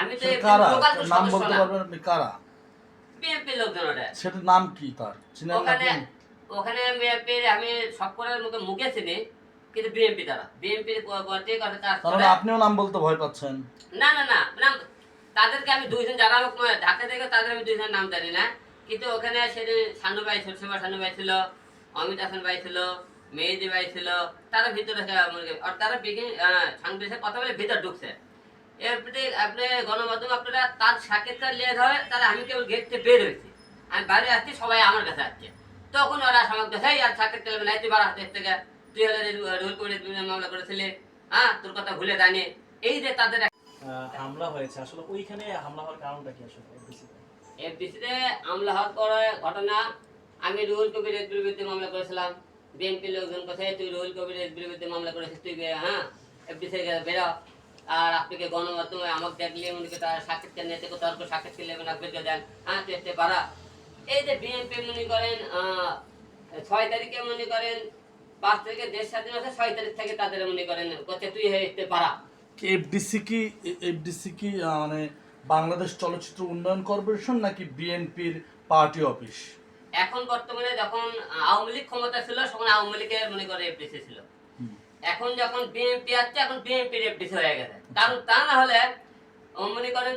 আমি তো কারা? নাম বলতে পারবেন আপনি কারা? বিএনপি লোকজন ওটা নাম কি তার? চিনেন ওখানে ওখানে বিএনপির আমি সব করার মুখে মুখে চিনি কিন্তু বিএনপি তারা। বিএনপির কথা তার আপনিও নাম বলতে ভয় পাচ্ছেন। না না না না তাদেরকে আমি দুইজন যারা আমাকে ঢাকা থেকে তাদের আমি দুইজন নাম জানি না। কিন্তু ওখানে সেদিন সানু ভাই সরসেমা সানু ভাই ছিল অমিত হাসান ভাই ছিল মেহেদি ভাই ছিল তারা ভিতরে তারা সাংবাদিকের কথা বলে ভিতর ঢুকছে। এরপরে আপনি গণমাধ্যম আপনারা তার সাক্ষাৎকার নিয়ে ধরে তারা আমি কেবল গেট থেকে বের হয়েছি। আমি বাইরে আসছি সবাই আমার কাছে আসছে। তখন ওরা আমাকে আর সাক্ষাৎকার নাই তুই দেশ থেকে তুই হলে রুল করে মামলা করেছিলি। হ্যাঁ তোর কথা ভুলে জানি এই যে তাদের হামলা হয়েছে। আসলে ওইখানে হামলা হওয়ার কারণটা কি আসলে এফডিসিতে আমলা হওয়ার পরে ঘটনা আমি রুহুল কবির এসবির বিরুদ্ধে মামলা করেছিলাম। বিএনপি লোকজন কোথায় তুই রুহুল কবির বিরুদ্ধে মামলা করেছিস তুই হ্যাঁ এফডিসি বেরো। আর আপনাকে গণমাধ্যমে আমাকে দেখলে করি তার সাক্ষাৎকার থেকে তর্ক সাক্ষাৎকার নেবেন আপনাকে দেন। হ্যাঁ এসতে পারা। এই যে বিএনপি মনে করেন ছয় তারিখে মনে করেন পাঁচ তারিখে দেশ স্বাধীন আছে ছয় তারিখ থেকে তাদের মনে করেন করছে তুই হয়ে আসতে পারা। এফডিসি কি এফডিসি কি মানে বাংলাদেশ চলচ্চিত্র উন্নয়ন কর্পোরেশন নাকি বিএনপির পার্টি অফিস? এখন বর্তমানে যখন আওয়ামী লীগ ক্ষমতা ছিল তখন আওয়ামী লীগের মনে করে এফডিসি ছিল। এখন যখন বিএনপি আসছে, এখন বিএনপি এফডিসি হয়ে গেছে। কারণ তা না হলে অমনি মনে করেন